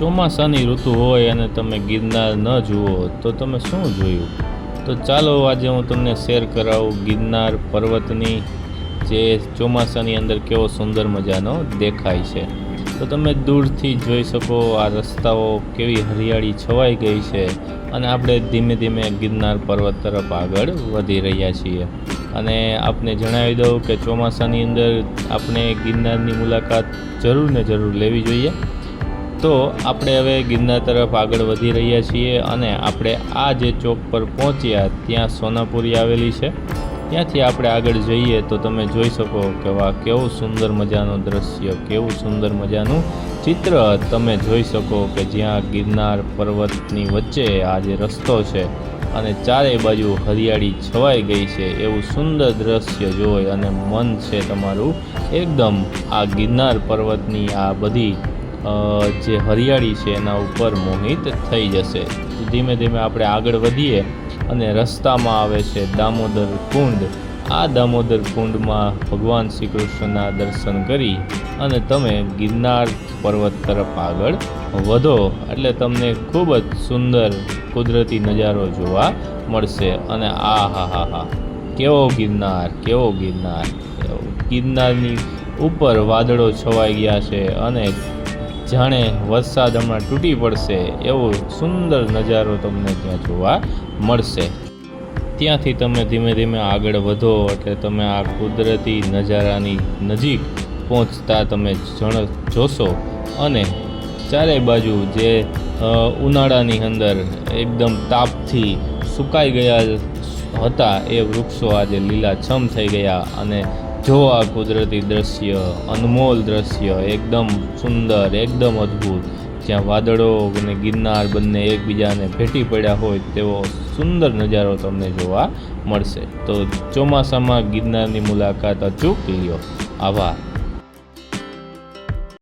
ચોમાસાની ઋતુ હોય અને તમે ગિરનાર ન જુઓ, તો તમે શું જોયું? તો ચાલો આજે હું તમને શેર કરાવું ગિરનાર પર્વતની જે ચોમાસાની અંદર કેવો સુંદર મજાનો દેખાય છે. તો તમે દૂરથી જોઈ શકો આ રસ્તાઓ કેવી હરિયાળી છવાઈ ગઈ છે અને આપણે ધીમે ધીમે ગિરનાર પર્વત તરફ આગળ વધી રહ્યા છીએ. અને આપને જણાવી દઉં કે ચોમાસાની અંદર આપણે ગિરનારની મુલાકાત જરૂર ને જરૂર લેવી જોઈએ. તો આપણે હવે ગિરનાર તરફ આગળ વધી રહ્યા છીએ અને આપણે આ જે ચોક પર પહોંચ્યા, ત્યાં સોનાપુરી આવેલી છે. ત્યાંથી આપણે આગળ જઈએ તો તમે જોઈ શકો કે વાહ, કેવું સુંદર મજાનું દ્રશ્ય, કેવું સુંદર મજાનું ચિત્ર તમે જોઈ શકો કે જ્યાં ગિરનાર પર્વતની વચ્ચે આ જે રસ્તો છે અને ચારે બાજુ હરિયાળી છવાઈ ગઈ છે. એવું સુંદર દ્રશ્ય જોઈ અને મન છે તમારું એકદમ આ ગિરનાર પર્વતની આ બધી જે હરિયાળી છે એના ઉપર મોહિત થઈ જશે. ધીમે ધીમે આપણે આગળ વધીએ અને રસ્તામાં આવે છે દામોદર કુંડ. આ દામોદર કુંડમાં ભગવાન શ્રી કૃષ્ણના દર્શન કરી અને તમે ગિરનાર પર્વત તરફ આગળ વધો. એટલે તમને ખૂબ જ સુંદર કુદરતી નજારો જોવા મળશે. અને આ હા હા હા. કેવો ગિરનાર કેવો ગિરનાર. ગિરનારની ઉપર વાદળો છવાઈ ગયા છે અને જાણે વરસાદ હમણાં તૂટી પડશે એવો સુંદર નજારો તમને ત્યાં જોવા મળશે. ત્યાંથી તમે ધીમે ધીમે આગળ વધો એટલે તમે આ કુદરતી નજારાની નજીક પહોંચતા તમે જણ જોશો અને ચારે બાજુ જે ઉનાળાની અંદર એકદમ તાપથી સુકાઈ ગયા હતા એ વૃક્ષો આજે લીલાછમ થઈ ગયા અને જો આ કુદરતી દ્રશ્ય, અનમોલ દ્રશ્ય, એકદમ સુંદર, એકદમ અદ્ભુત, જ્યાં વાદળો અને ગિરનાર બંને એકબીજાને ભેટી પડ્યા હોય તેવો સુંદર નજારો તમને જોવા મળશે. તો ચોમાસામાં ગિરનારની મુલાકાત અચૂક લ્યો. આભાર.